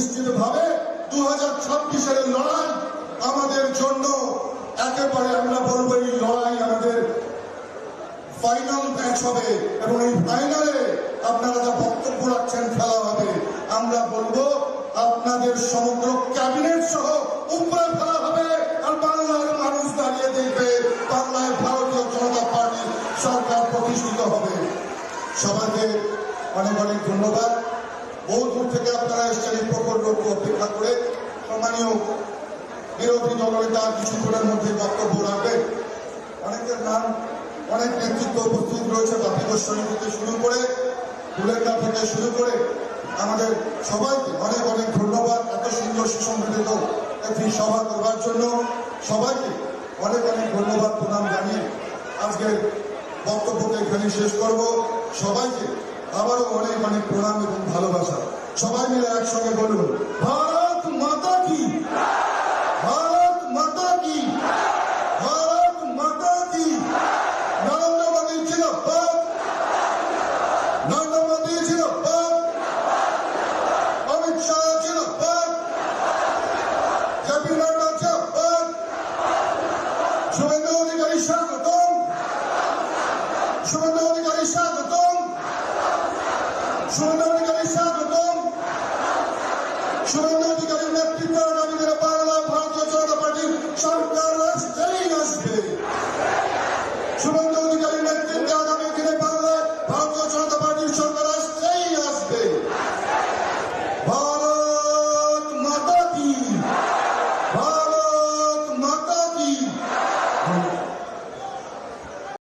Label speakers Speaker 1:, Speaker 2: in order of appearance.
Speaker 1: নিশ্চিতভাবে দু হাজার ছাব্বিশের লড়াই আমাদের জন্য একেবারে আমরা বলব এই লড়াই আমাদের ফাইনাল ম্যাচ হবে এবং এই ফাইনালে আপনারা যা বক্তব্য রাখছেন খেলা হবে। আমরা বলব আপনাদের সমগ্র ক্যাবিনেট সহ উপরে ফেলা হবে আর বাংলার মানুষ দাঁড়িয়ে দেখবে বাংলায় ভারতীয় জনতা পার্টি সরকার প্রতিষ্ঠিত হবে। সবাইকে অনেক অনেক ধন্যবাদ। বহু দূর থেকে আপনারা এসছেন এই প্রকল্প অপেক্ষা করে। সম্মানীয় বিরোধী দলনেতা কিছুক্ষণের মধ্যে বক্তব্য রাখবে অনেকের নাম, অনেক নেতৃত্ব উপস্থিত রয়েছে জাতীয় গোস্বামী থেকে শুরু করে ফুলেরকা থেকে শুরু করে আমাদের সবাইকে অনেক অনেক ধন্যবাদ এত সুন্দর সুসংগঠিত একটি সভা করবার জন্য। সবাইকে অনেক অনেক ধন্যবাদ প্রণাম জানিয়ে আজকের বক্তব্যকে এখানে শেষ করব। সবাইকে আবারও অনেক অনেক প্রণাম এবং ভালোবাসা। সবাই মিলে একসঙ্গে বলুন, ভারত মাতা কি? ভারত মাতা কি? ভারত মাতা কি? নরেন্দ্র ছিল মোদী ছিল অমিত শাহ ছিল জেপি নাড্ডা ছিল শুভেন্দু অধিকারী স্বাগতম। শুভেন্দু অধিকারী স্বাগতম। শুভেন্দু অধিকারী স্বাগতম